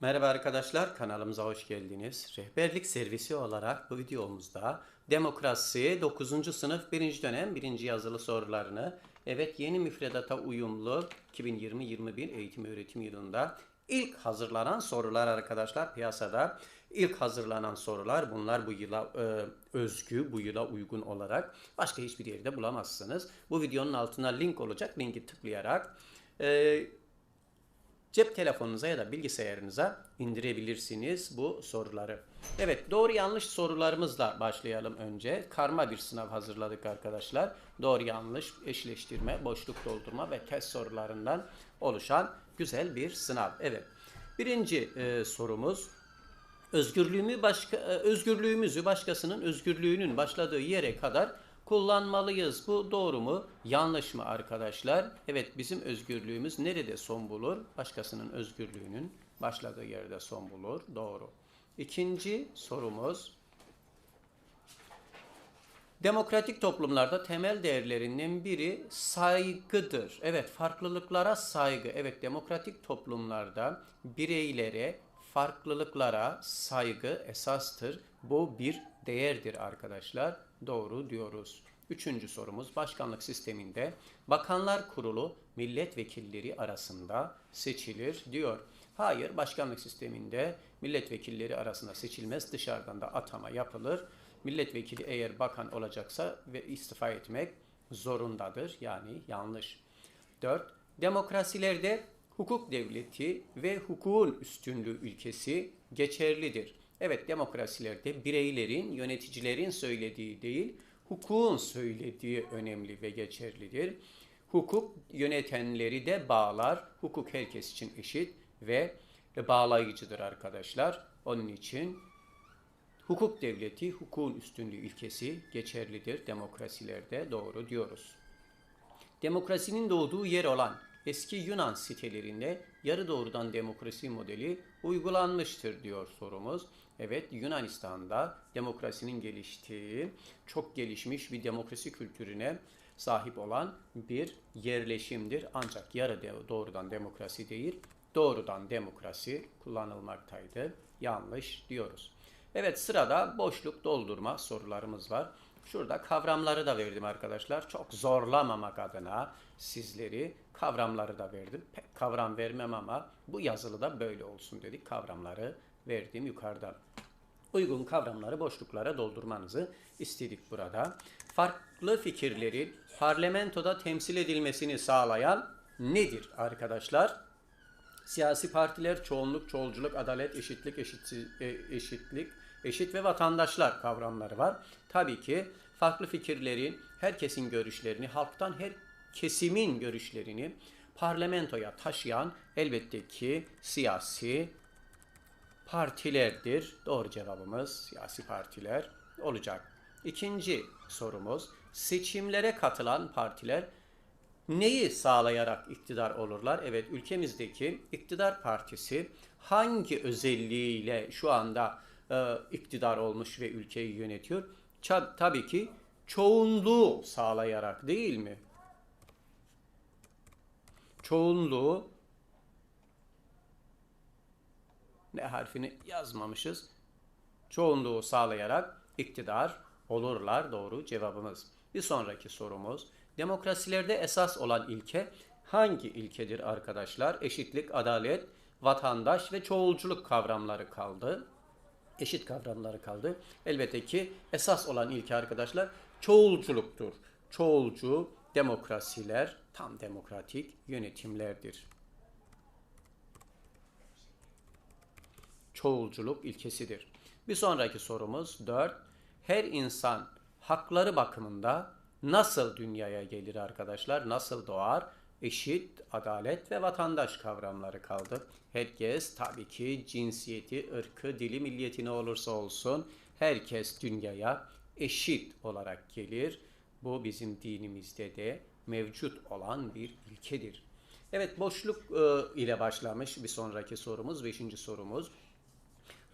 Merhaba arkadaşlar, kanalımıza hoş geldiniz. Rehberlik servisi olarak bu videomuzda demokrasi 9. sınıf 1. dönem 1. yazılı sorularını evet yeni müfredata uyumlu 2020-21 eğitim öğretim yılında ilk hazırlanan sorular arkadaşlar piyasada ilk hazırlanan sorular bunlar bu yıla e, özgü bu yıla uygun olarak başka hiçbir yerde bulamazsınız. Bu videonun altına link olacak linki tıklayarak e, cep telefonunuza ya da bilgisayarınıza indirebilirsiniz bu soruları. Evet doğru yanlış sorularımızla başlayalım önce. Karma bir sınav hazırladık arkadaşlar. Doğru yanlış eşleştirme, boşluk doldurma ve test sorularından oluşan güzel bir sınav. Evet. Birinci e, sorumuz özgürlüğümü başka e, özgürlüğümüzü başkasının özgürlüğünün başladığı yere kadar kullanmalıyız. Bu doğru mu? Yanlış mı arkadaşlar? Evet bizim özgürlüğümüz nerede son bulur? Başkasının özgürlüğünün başladığı yerde son bulur. Doğru. İkinci sorumuz Demokratik toplumlarda temel değerlerinden biri saygıdır. Evet, farklılıklara saygı. Evet, demokratik toplumlarda bireylere, farklılıklara saygı esastır. Bu bir değerdir arkadaşlar. Doğru diyoruz. Üçüncü sorumuz başkanlık sisteminde bakanlar kurulu milletvekilleri arasında seçilir diyor. Hayır başkanlık sisteminde milletvekilleri arasında seçilmez dışarıdan da atama yapılır. Milletvekili eğer bakan olacaksa ve istifa etmek zorundadır. Yani yanlış. 4. Demokrasilerde hukuk devleti ve hukukun üstünlüğü ilkesi geçerlidir. Evet demokrasilerde bireylerin, yöneticilerin söylediği değil, hukukun söylediği önemli ve geçerlidir. Hukuk yönetenleri de bağlar. Hukuk herkes için eşit ve bağlayıcıdır arkadaşlar. Onun için hukuk devleti, hukukun üstünlüğü ilkesi geçerlidir demokrasilerde doğru diyoruz. Demokrasinin doğduğu yer olan eski Yunan sitelerinde yarı doğrudan demokrasi modeli uygulanmıştır diyor sorumuz. Evet Yunanistan'da demokrasinin geliştiği, çok gelişmiş bir demokrasi kültürüne sahip olan bir yerleşimdir. Ancak yarı doğrudan demokrasi değil, doğrudan demokrasi kullanılmaktaydı. Yanlış diyoruz. Evet sırada boşluk doldurma sorularımız var. Şurada kavramları da verdim arkadaşlar. Çok zorlamamak adına sizleri kavramları da verdim. Pek kavram vermem ama bu yazılıda böyle olsun dedik. Kavramları verdim yukarıdan. Uygun kavramları boşluklara doldurmanızı istedik burada. Farklı fikirlerin parlamentoda temsil edilmesini sağlayan nedir arkadaşlar? Siyasi partiler çoğunluk, çoğulculuk, adalet, eşitlik, eşitsiz, e, eşitlik, eşit ve vatandaşlar kavramları var. Tabii ki farklı fikirlerin, herkesin görüşlerini, halktan her kesimin görüşlerini parlamentoya taşıyan elbette ki siyasi partilerdir. Doğru cevabımız siyasi partiler olacak. İkinci sorumuz seçimlere katılan partiler neyi sağlayarak iktidar olurlar? Evet ülkemizdeki iktidar partisi hangi özelliğiyle şu anda e, iktidar olmuş ve ülkeyi yönetiyor? Ç- tabii ki çoğunluğu sağlayarak değil mi? Çoğunluğu ne harfini yazmamışız. Çoğunluğu sağlayarak iktidar olurlar doğru cevabımız. Bir sonraki sorumuz. Demokrasilerde esas olan ilke hangi ilkedir arkadaşlar? Eşitlik, adalet, vatandaş ve çoğulculuk kavramları kaldı. Eşit kavramları kaldı. Elbette ki esas olan ilke arkadaşlar çoğulculuktur. Çoğulcu demokrasiler tam demokratik yönetimlerdir. çoğulculuk ilkesidir. Bir sonraki sorumuz 4. Her insan hakları bakımında nasıl dünyaya gelir arkadaşlar? Nasıl doğar? Eşit, adalet ve vatandaş kavramları kaldı. Herkes tabii ki cinsiyeti, ırkı, dili, milliyeti ne olursa olsun herkes dünyaya eşit olarak gelir. Bu bizim dinimizde de mevcut olan bir ilkedir. Evet boşluk e, ile başlamış bir sonraki sorumuz, beşinci sorumuz.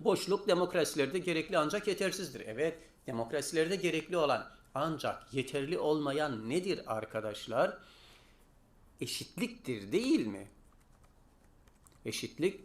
Boşluk demokrasilerde gerekli ancak yetersizdir. Evet, demokrasilerde gerekli olan ancak yeterli olmayan nedir arkadaşlar? Eşitliktir değil mi? Eşitlik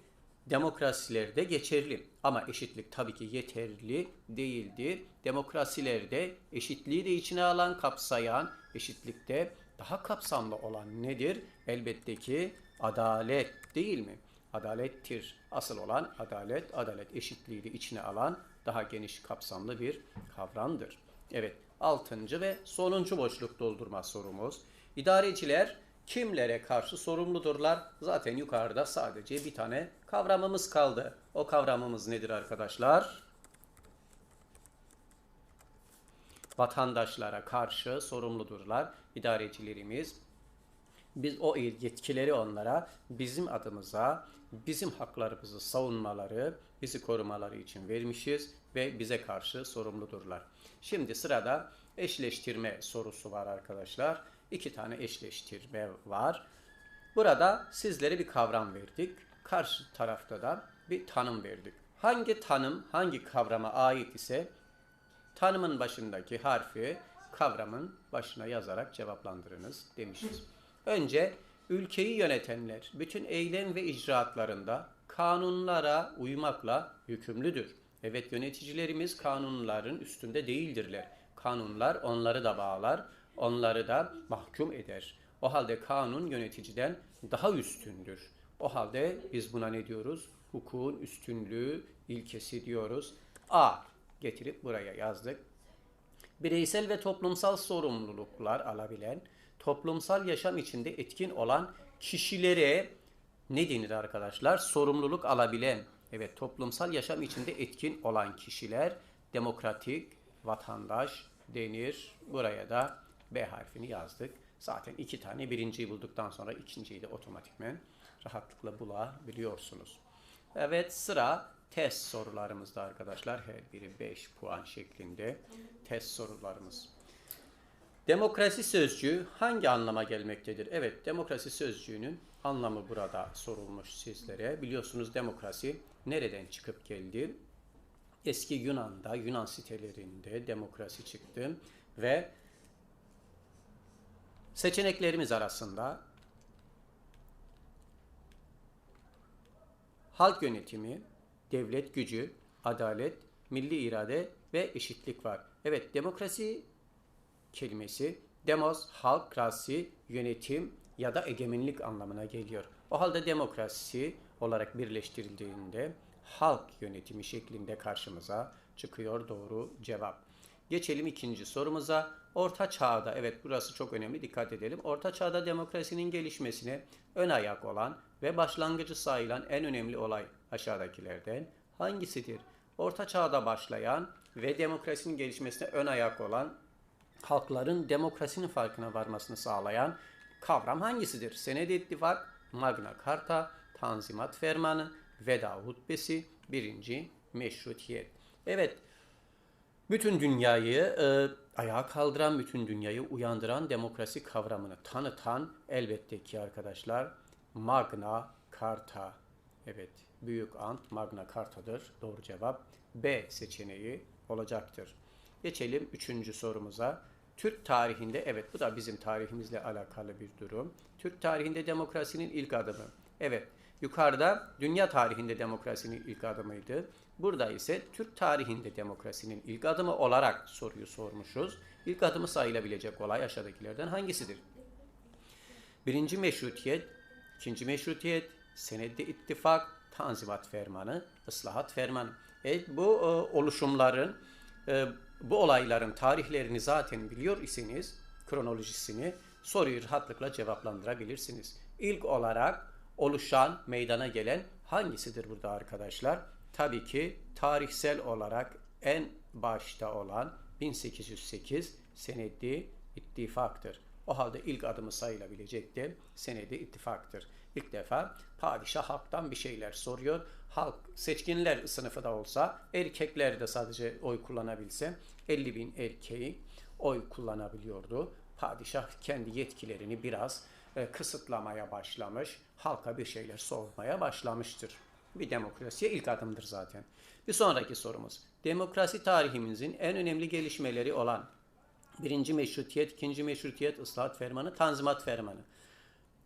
demokrasilerde geçerli. Ama eşitlik tabii ki yeterli değildir. Demokrasilerde eşitliği de içine alan, kapsayan, eşitlikte daha kapsamlı olan nedir? Elbette ki adalet değil mi? Adalettir. Asıl olan adalet, adalet eşitliği de içine alan daha geniş kapsamlı bir kavramdır. Evet, altıncı ve sonuncu boşluk doldurma sorumuz. İdareciler kimlere karşı sorumludurlar? Zaten yukarıda sadece bir tane kavramımız kaldı. O kavramımız nedir arkadaşlar? Vatandaşlara karşı sorumludurlar. İdarecilerimiz biz o yetkileri onlara bizim adımıza bizim haklarımızı savunmaları, bizi korumaları için vermişiz ve bize karşı sorumludurlar. Şimdi sırada eşleştirme sorusu var arkadaşlar. İki tane eşleştirme var. Burada sizlere bir kavram verdik. Karşı tarafta da bir tanım verdik. Hangi tanım hangi kavrama ait ise tanımın başındaki harfi kavramın başına yazarak cevaplandırınız demişiz. Önce ülkeyi yönetenler bütün eylem ve icraatlarında kanunlara uymakla yükümlüdür. Evet yöneticilerimiz kanunların üstünde değildirler. Kanunlar onları da bağlar, onları da mahkum eder. O halde kanun yöneticiden daha üstündür. O halde biz buna ne diyoruz? Hukukun üstünlüğü ilkesi diyoruz. A getirip buraya yazdık. Bireysel ve toplumsal sorumluluklar alabilen, toplumsal yaşam içinde etkin olan kişilere ne denir arkadaşlar? Sorumluluk alabilen, evet toplumsal yaşam içinde etkin olan kişiler demokratik vatandaş denir. Buraya da B harfini yazdık. Zaten iki tane birinciyi bulduktan sonra ikinciyi de otomatikmen rahatlıkla bulabiliyorsunuz. Evet sıra test sorularımızda arkadaşlar. Her biri 5 puan şeklinde test sorularımız. Demokrasi sözcüğü hangi anlama gelmektedir? Evet, demokrasi sözcüğünün anlamı burada sorulmuş sizlere. Biliyorsunuz demokrasi nereden çıkıp geldi? Eski Yunan'da, Yunan sitelerinde demokrasi çıktı ve seçeneklerimiz arasında halk yönetimi, devlet gücü, adalet, milli irade ve eşitlik var. Evet, demokrasi kelimesi demos, halk, krasi, yönetim ya da egemenlik anlamına geliyor. O halde demokrasi olarak birleştirildiğinde halk yönetimi şeklinde karşımıza çıkıyor doğru cevap. Geçelim ikinci sorumuza. Orta çağda, evet burası çok önemli dikkat edelim. Orta çağda demokrasinin gelişmesine ön ayak olan ve başlangıcı sayılan en önemli olay aşağıdakilerden hangisidir? Orta çağda başlayan ve demokrasinin gelişmesine ön ayak olan halkların demokrasinin farkına varmasını sağlayan kavram hangisidir? Senedi İttifak, Magna Carta, Tanzimat Fermanı, Veda Hutbesi, birinci meşrutiyet. Evet, bütün dünyayı e, ayağa kaldıran, bütün dünyayı uyandıran demokrasi kavramını tanıtan elbette ki arkadaşlar Magna Carta. Evet, büyük ant Magna Carta'dır. Doğru cevap B seçeneği olacaktır. Geçelim üçüncü sorumuza. Türk tarihinde, evet bu da bizim tarihimizle alakalı bir durum. Türk tarihinde demokrasinin ilk adımı. Evet, yukarıda dünya tarihinde demokrasinin ilk adımıydı. Burada ise Türk tarihinde demokrasinin ilk adımı olarak soruyu sormuşuz. İlk adımı sayılabilecek olay aşağıdakilerden hangisidir? Birinci meşrutiyet, ikinci meşrutiyet, senedde ittifak, tanzimat fermanı, ıslahat fermanı. Evet, bu e, oluşumların e, bu olayların tarihlerini zaten biliyor iseniz kronolojisini soruyu rahatlıkla cevaplandırabilirsiniz. İlk olarak oluşan, meydana gelen hangisidir burada arkadaşlar? Tabii ki tarihsel olarak en başta olan 1808 senedi ittifaktır. O halde ilk adımı sayılabilecek de senedi ittifaktır. İlk defa padişah halktan bir şeyler soruyor. Halk seçkinler sınıfı da olsa erkekler de sadece oy kullanabilse 50 bin erkeği oy kullanabiliyordu. Padişah kendi yetkilerini biraz e, kısıtlamaya başlamış. Halka bir şeyler sormaya başlamıştır. Bir demokrasiye ilk adımdır zaten. Bir sonraki sorumuz. Demokrasi tarihimizin en önemli gelişmeleri olan birinci meşrutiyet, ikinci meşrutiyet, ıslahat fermanı, tanzimat fermanı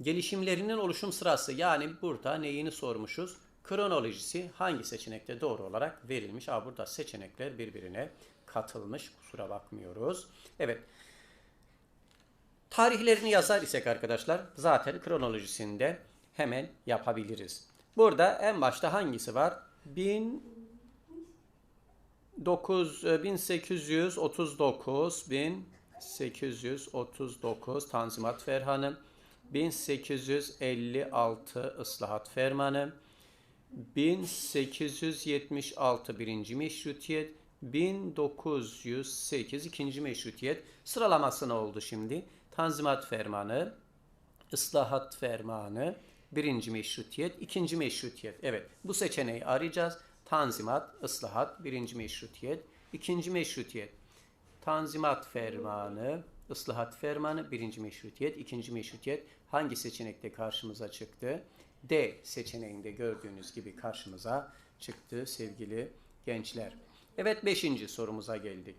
gelişimlerinin oluşum sırası yani burada neyini sormuşuz? kronolojisi hangi seçenekte doğru olarak verilmiş? Aa, burada seçenekler birbirine katılmış. Kusura bakmıyoruz. Evet. Tarihlerini yazar isek arkadaşlar zaten kronolojisinde hemen yapabiliriz. Burada en başta hangisi var? 1000 9 1839 1839 Tanzimat Ferhanı 1856 Islahat Fermanı 1876 birinci meşrutiyet 1908 ikinci meşrutiyet sıralaması ne oldu şimdi? Tanzimat Fermanı, Islahat Fermanı, birinci meşrutiyet, ikinci meşrutiyet. Evet bu seçeneği arayacağız. Tanzimat, ıslahat, birinci meşrutiyet, ikinci meşrutiyet. Tanzimat fermanı, ıslahat fermanı, birinci meşrutiyet, ikinci meşrutiyet hangi seçenekte karşımıza çıktı? D seçeneğinde gördüğünüz gibi karşımıza çıktı sevgili gençler. Evet beşinci sorumuza geldik.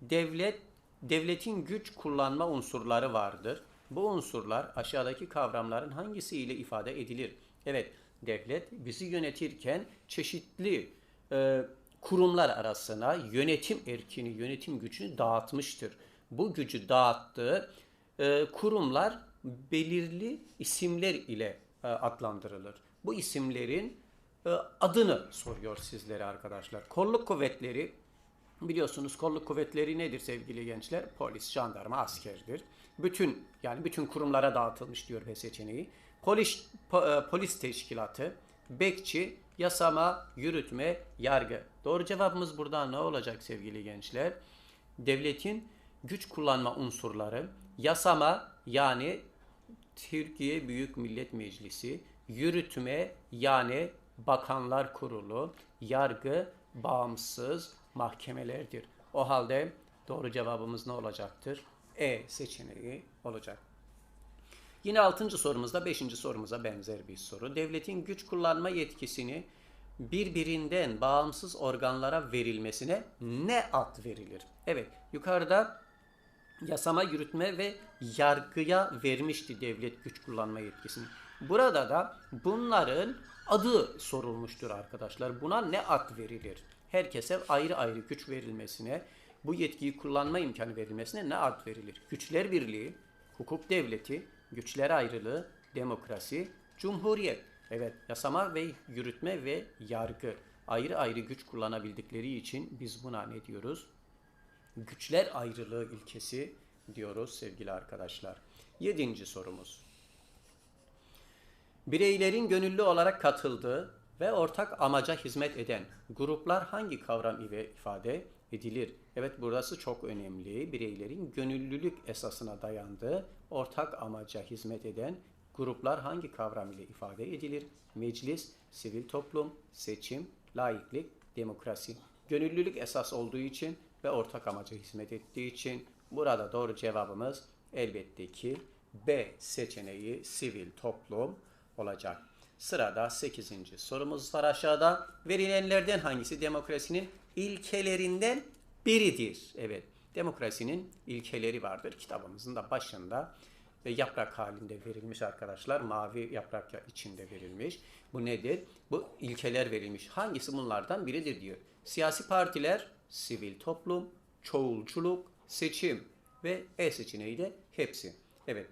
Devlet, devletin güç kullanma unsurları vardır. Bu unsurlar aşağıdaki kavramların hangisiyle ifade edilir? Evet, devlet bizi yönetirken çeşitli e, kurumlar arasına yönetim erkini, yönetim gücünü dağıtmıştır. Bu gücü dağıttığı e, kurumlar belirli isimler ile e, adlandırılır. Bu isimlerin e, adını soruyor sizlere arkadaşlar. Kolluk kuvvetleri biliyorsunuz kolluk kuvvetleri nedir sevgili gençler? Polis, jandarma, askerdir. Bütün yani bütün kurumlara dağıtılmış diyor ve seçeneği. Polis, po, e, polis teşkilatı, bekçi, yasama, yürütme, yargı. Doğru cevabımız burada ne olacak sevgili gençler? Devletin güç kullanma unsurları, yasama yani Türkiye Büyük Millet Meclisi, yürütme yani Bakanlar Kurulu, yargı bağımsız mahkemelerdir. O halde doğru cevabımız ne olacaktır? E seçeneği olacak. Yine 6. sorumuzda 5. sorumuza benzer bir soru. Devletin güç kullanma yetkisini birbirinden bağımsız organlara verilmesine ne ad verilir? Evet, yukarıda yasama, yürütme ve yargıya vermişti devlet güç kullanma yetkisini. Burada da bunların adı sorulmuştur arkadaşlar. Buna ne ad verilir? Herkese ayrı ayrı güç verilmesine, bu yetkiyi kullanma imkanı verilmesine ne ad verilir? Güçler Birliği, hukuk devleti, güçler ayrılığı, demokrasi, cumhuriyet. Evet, yasama ve yürütme ve yargı ayrı ayrı güç kullanabildikleri için biz buna ne diyoruz? Güçler ayrılığı ilkesi diyoruz sevgili arkadaşlar. Yedinci sorumuz. Bireylerin gönüllü olarak katıldığı ve ortak amaca hizmet eden gruplar hangi kavram ile ifade edilir? Evet burası çok önemli. Bireylerin gönüllülük esasına dayandığı ortak amaca hizmet eden gruplar hangi kavram ile ifade edilir? Meclis, sivil toplum, seçim, laiklik, demokrasi. Gönüllülük esas olduğu için ve ortak amaca hizmet ettiği için burada doğru cevabımız elbette ki B seçeneği sivil toplum olacak. Sırada 8. sorumuz var aşağıda. Verilenlerden hangisi demokrasinin ilkelerinden biridir? Evet, demokrasinin ilkeleri vardır. Kitabımızın da başında ve yaprak halinde verilmiş arkadaşlar. Mavi yaprak içinde verilmiş. Bu nedir? Bu ilkeler verilmiş. Hangisi bunlardan biridir diyor. Siyasi partiler, sivil toplum, çoğulculuk, seçim ve E seçeneği de hepsi. Evet.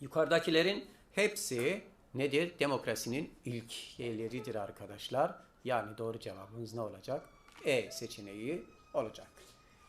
Yukarıdakilerin hepsi nedir? Demokrasinin ilkeleridir arkadaşlar. Yani doğru cevabımız ne olacak? E seçeneği olacak.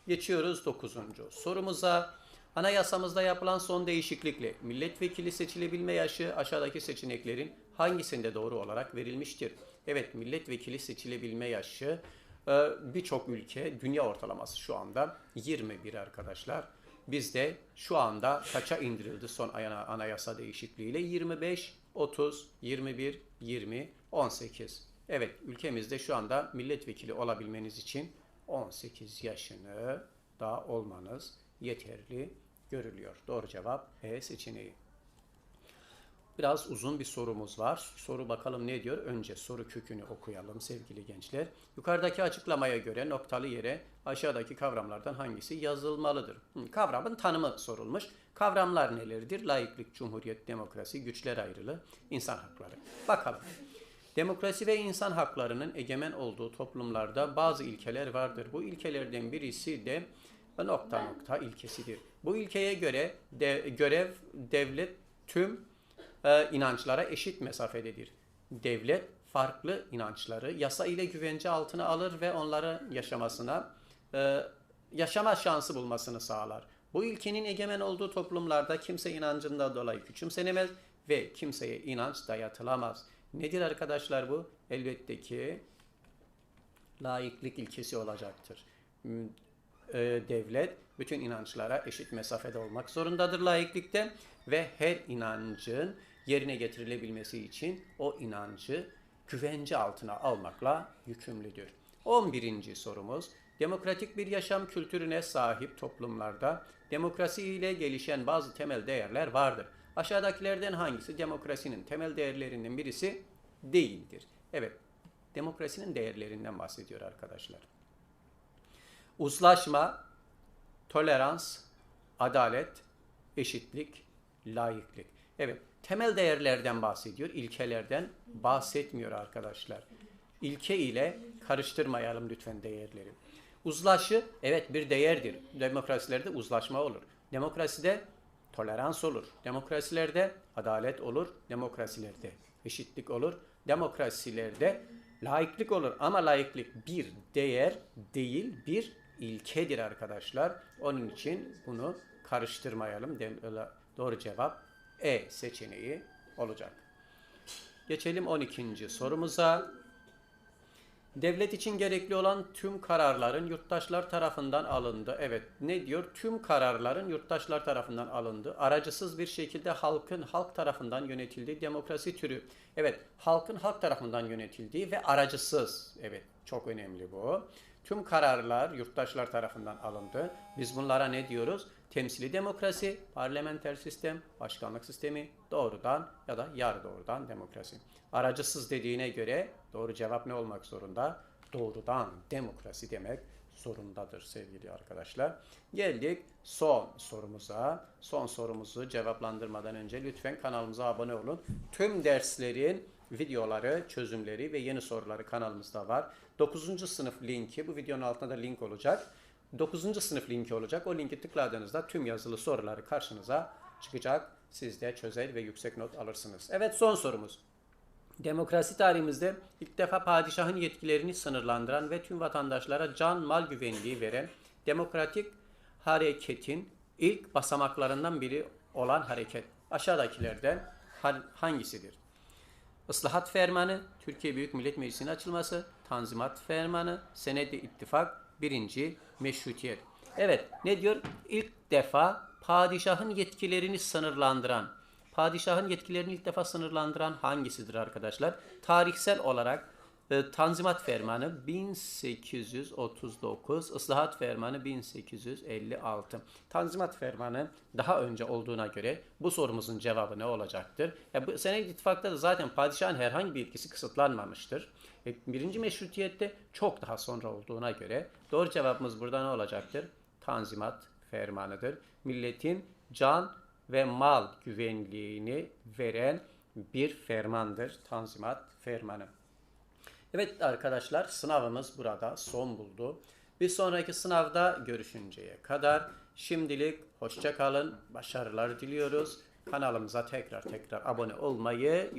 Geçiyoruz 9. sorumuza. Anayasamızda yapılan son değişiklikle milletvekili seçilebilme yaşı aşağıdaki seçeneklerin hangisinde doğru olarak verilmiştir? Evet milletvekili seçilebilme yaşı e, birçok ülke dünya ortalaması şu anda 21 arkadaşlar. Bizde şu anda kaça indirildi son anayasa değişikliğiyle? 25, 30, 21, 20, 18. Evet ülkemizde şu anda milletvekili olabilmeniz için 18 yaşını da olmanız yeterli görülüyor. Doğru cevap E seçeneği. Biraz uzun bir sorumuz var. Soru bakalım ne diyor? Önce soru kökünü okuyalım sevgili gençler. Yukarıdaki açıklamaya göre noktalı yere aşağıdaki kavramlardan hangisi yazılmalıdır? Kavramın tanımı sorulmuş. Kavramlar nelerdir? Laiklik, cumhuriyet, demokrasi, güçler ayrılığı, insan hakları. Bakalım. Demokrasi ve insan haklarının egemen olduğu toplumlarda bazı ilkeler vardır. Bu ilkelerden birisi de nokta nokta ilkesidir. Bu ilkeye göre de, görev devlet tüm e, inançlara eşit mesafededir. Devlet farklı inançları yasa ile güvence altına alır ve onların yaşamasına e, yaşama şansı bulmasını sağlar. Bu ilkenin egemen olduğu toplumlarda kimse inancından dolayı küçümsenemez ve kimseye inanç dayatılamaz. Nedir arkadaşlar bu? Elbette ki laiklik ilkesi olacaktır. E, Devlet bütün inançlara eşit mesafede olmak zorundadır laiklikte ve her inancın yerine getirilebilmesi için o inancı güvence altına almakla yükümlüdür. 11. sorumuz Demokratik bir yaşam kültürüne sahip toplumlarda demokrasi ile gelişen bazı temel değerler vardır. Aşağıdakilerden hangisi demokrasinin temel değerlerinden birisi değildir? Evet, demokrasinin değerlerinden bahsediyor arkadaşlar. Uzlaşma, tolerans, adalet, eşitlik, layıklık. Evet, temel değerlerden bahsediyor, ilkelerden bahsetmiyor arkadaşlar. İlke ile karıştırmayalım lütfen değerleri. Uzlaşı, evet bir değerdir. Demokrasilerde uzlaşma olur. Demokraside tolerans olur. Demokrasilerde adalet olur. Demokrasilerde eşitlik olur. Demokrasilerde laiklik olur. Ama laiklik bir değer değil, bir ilkedir arkadaşlar. Onun için bunu karıştırmayalım. Doğru cevap E seçeneği olacak. Geçelim 12. sorumuza. Devlet için gerekli olan tüm kararların yurttaşlar tarafından alındı. Evet, ne diyor? Tüm kararların yurttaşlar tarafından alındı. Aracısız bir şekilde halkın halk tarafından yönetildiği demokrasi türü. Evet, halkın halk tarafından yönetildiği ve aracısız. Evet, çok önemli bu. Tüm kararlar yurttaşlar tarafından alındı. Biz bunlara ne diyoruz? Temsili demokrasi, parlamenter sistem, başkanlık sistemi, doğrudan ya da yarı doğrudan demokrasi. Aracısız dediğine göre doğru cevap ne olmak zorunda? Doğrudan demokrasi demek zorundadır sevgili arkadaşlar. Geldik son sorumuza. Son sorumuzu cevaplandırmadan önce lütfen kanalımıza abone olun. Tüm derslerin videoları, çözümleri ve yeni soruları kanalımızda var. 9. sınıf linki bu videonun altında da link olacak. 9. sınıf linki olacak. O linki tıkladığınızda tüm yazılı soruları karşınıza çıkacak. Siz de çözer ve yüksek not alırsınız. Evet son sorumuz. Demokrasi tarihimizde ilk defa padişahın yetkilerini sınırlandıran ve tüm vatandaşlara can mal güvenliği veren demokratik hareketin ilk basamaklarından biri olan hareket aşağıdakilerden ha- hangisidir? Islahat Fermanı, Türkiye Büyük Millet Meclisi'nin açılması, Tanzimat Fermanı, Senedi İttifak, birinci Meşrutiyet. Evet, ne diyor? İlk defa padişahın yetkilerini sınırlandıran, padişahın yetkilerini ilk defa sınırlandıran hangisidir arkadaşlar? Tarihsel olarak Tanzimat Fermanı 1839, Islahat Fermanı 1856. Tanzimat Fermanı daha önce olduğuna göre bu sorumuzun cevabı ne olacaktır? Ya bu Senedi İttifak'ta da zaten padişahın herhangi bir yetkisi kısıtlanmamıştır. E, birinci meşrutiyette çok daha sonra olduğuna göre doğru cevabımız burada ne olacaktır? Tanzimat Fermanıdır. Milletin can ve mal güvenliğini veren bir fermandır. Tanzimat Fermanı. Evet arkadaşlar sınavımız burada son buldu. Bir sonraki sınavda görüşünceye kadar şimdilik hoşça kalın, başarılar diliyoruz. Kanalımıza tekrar tekrar abone olmayı,